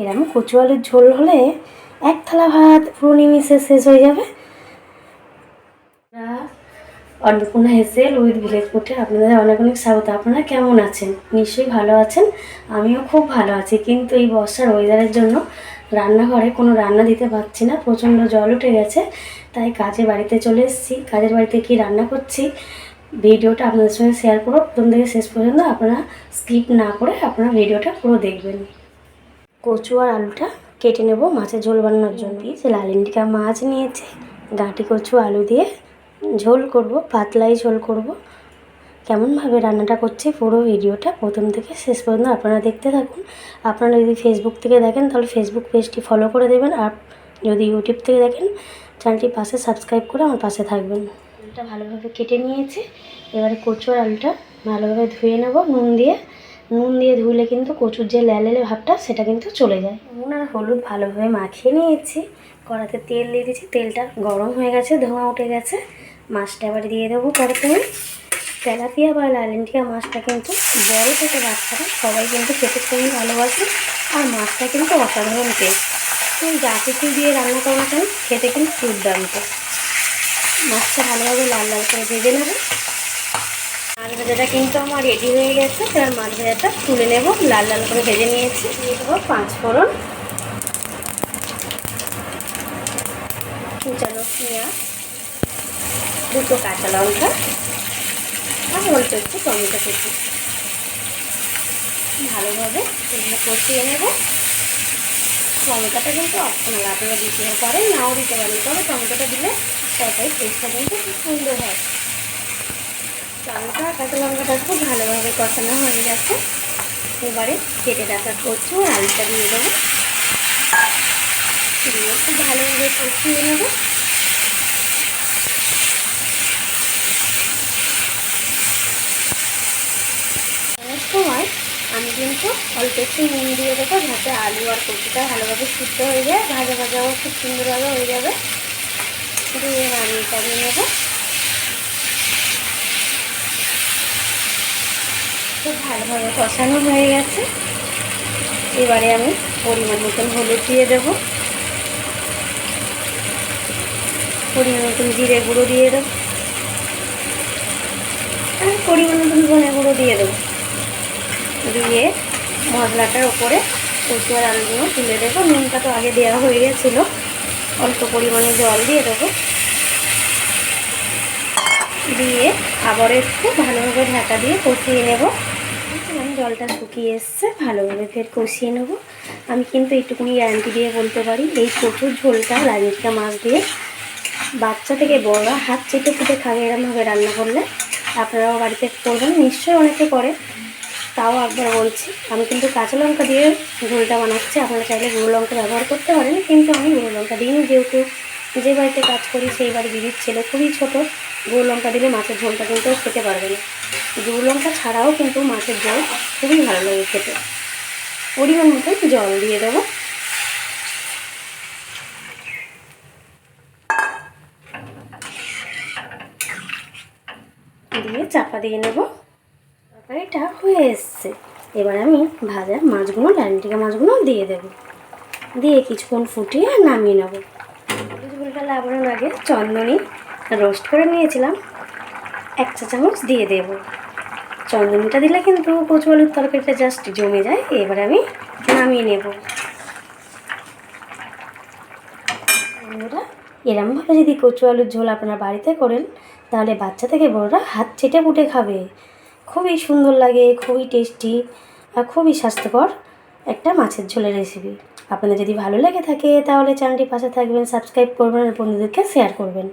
এরম কচু আলুর ঝোল হলে এক থালা ভাত পুরো নিমিশে শেষ হয়ে যাবে। অন্নপূর্ণা হেসেল উইথ ভিলেজ ফুটে আপনাদের অনেক অনেক স্বাগত। আপনারা কেমন আছেন? নিশ্চয়ই ভালো আছেন। আমিও খুব ভালো আছি। কিন্তু এই বর্ষার ওয়েদারের জন্য রান্নাঘরে কোনো রান্না দিতে পারছি না। প্রচণ্ড জল উঠে গেছে, তাই কাজের বাড়িতে চলে এসেছি। কাজের বাড়িতে কি রান্না করছি ভিডিওটা আপনাদের সঙ্গে শেয়ার করব। প্রথম থেকে শেষ পর্যন্ত আপনারা স্কিপ না করে আপনারা ভিডিওটা পুরো দেখবেন। কচু আর আলুটা কেটে নেব মাছের ঝোল বানানোর জন্য। যে লালিন্টিকা মাছ নিয়েছে গাঁটি কচু আলু দিয়ে ঝোল করব পাতলাই ঝোল করব। কেমনভাবে রান্নাটা করছি পুরো ভিডিওটা প্রথম থেকে শেষ পর্যন্ত আপনারা দেখতে থাকুন। আপনারা যদি ফেসবুক থেকে দেখেন তাহলে ফেসবুক পেজটি ফলো করে দেবেন। আর যদি ইউটিউব থেকে দেখেন চ্যানেলটি পাশে সাবস্ক্রাইব করে আমার পাশে থাকবেন। আলুটা ভালোভাবে কেটে নিয়েছে। এবারে কচু আর আলুটা ভালোভাবে ধুয়ে নেব নুন দিয়ে। নুন দিয়ে ধুলে কিন্তু কচুর যে ল্যালেলে ভাবটা, সেটা কিন্তু চলে যায়। নুন আর হলুদ ভালোভাবে মাখিয়ে নিয়েছি। কড়াতে তেল দিয়ে দিয়েছি। তেলটা গরম হয়ে গেছে, ধোঁয়া উঠে গেছে। মাছটা এবার দিয়ে দেবো পরে তুমি তেলাপিয়া বা লালেন্টিয়া মাছটা কিন্তু বড় থেকে বাচ্চারা সবাই কিন্তু খেতে খুবই ভালোবাসে। আর মাছটা কিন্তু অসাধারণ টেস্ট। তুমি যা কিছু দিয়ে রান্না করো কেন খেতে কিন্তু দুর্দান্ত। মাছটা ভালোভাবে লাল লাল করে ভেজে নেব। মাছ ভাজাটা কিন্তু আমার রেডি হয়ে গেছে। এবার মাছ ভাজাটা তুলে নেব। লাল লাল করে ভেজে নিয়েছি। দিয়ে দেবো পাঁচ ফোড়ন। কুচানো পেঁয়াজ। দুটো কাঁচা লঙ্কা। আর অল্প একটু টমেটো কুচি। ভালোভাবে এগুলো কষিয়ে নেব। টমেটোটা কিন্তু অপশনাল, আপনারা দিতে পারেন, নাও দিতে পারেন। তবে টমেটোটা দিলে তরকারি টেস্টটা কিন্তু খুব সুন্দর হয়। আর কাঁচা লঙ্কাটা খুব ভালোভাবে কষানো হয়ে গেছে। এবারে কেটে রাখা কচু আলুটা দিয়ে দেবো। দিয়ে খুব ভালোভাবে কষিয়ে নেব। অনেক সময় আমি কিন্তু অল্প একটু নুন দিয়ে দেবো যাতে আলু আর কচুটা ভালোভাবে সিদ্ধ হয়ে যায়। ভাজা ভাজাও খুব সুন্দরভাবে হয়ে যাবে। দিয়ে আমি চালিয়ে নেব। খুব ভালোভাবে কষানো হয়ে গেছে। এবারে আমি পরিমাণ মতন হলুদ দিয়ে দেবো। পরিমাণ মতন জিরে গুঁড়ো দিয়ে দেবো। আর পরিমাণ মতন ধনে গুঁড়ো দিয়ে দেবো। দিয়ে মশলাটার উপরে কচু আর আলুগুলো তুলে দেবো। নুনটা তো আগে দেওয়া হয়ে গেছিল। অল্প পরিমাণে জল দিয়ে দেবো। দিয়ে আবার একটু ভালোভাবে ঢাকা দিয়ে কষিয়ে নেব। আমি জলটা শুকিয়ে এসছে, ভালোভাবে ফের কষিয়ে নেব। আমি কিন্তু একটুখানি গ্যারান্টি দিয়ে বলতে পারি, এই প্রচুর ঝোলটা লালিকা মাছ দিয়ে। বাচ্চা থেকে বড়রা হাত চেটে ফুটে খাবে, এরমভাবে রান্না করলে আপনারাও বাড়িতে করবেন, নিশ্চয়ই অনেকে করে। তাও একবার বলছি, আমি কিন্তু কাঁচা লঙ্কা দিয়ে ঝোলটা বানাচ্ছি, আপনারা চাইলে গুঁড়ো লঙ্কা ব্যবহার করতে পারেন, কিন্তু আমি গুঁড়ো লঙ্কা দিইনি, যেহেতু যে বাড়িতে কাজ করি, সেই বাড়ি দিদির ছেলে খুবই ছোটো। গুঁড়ো লঙ্কা দিলে মাছের ঝোলটা কিন্তু খেতে পারবে না। গুঁড়ো লঙ্কা ছাড়াও কিন্তু মাছের ঝোল খুবই ভালো লাগে খেতে। পরিমাণ মতো জল দিয়ে দেবো। দিয়ে চাপা দিয়ে নেব। তরকারিটা হয়ে এসছে। এবার আমি ভাজা মাছগুলো লাইনটিকা মাছগুলো দিয়ে দেবো। দিয়ে কিছুক্ষণ ফুটিয়ে নামিয়ে নেব। লাগানোর আগে চন্দনী রোস্ট করে নিয়েছিলাম। এক চা চামচ দিয়ে দেব। চন্দনীটা দিলে কিন্তু কচু আলুর তরকারিটা জাস্ট জমে যায়। এবার আমি নামিয়ে নেব। বন্ধুরা, এরমভাবে যদি কচু আলুর ঝোল আপনারা বাড়িতে করেন, তাহলে বাচ্চা থেকে বড়রা হাত চেটে পুটে খাবে। খুবই সুন্দর লাগে, খুবই টেস্টি আর খুবই স্বাস্থ্যকর একটা মাছের ঝোলের রেসিপি আপনাদের যদি ভালো লেগে থাকে তাহলে চ্যানেলটি পাশে থাকবেন, সাবস্ক্রাইব করবেন আর বন্ধুদেরকে শেয়ার করবেন।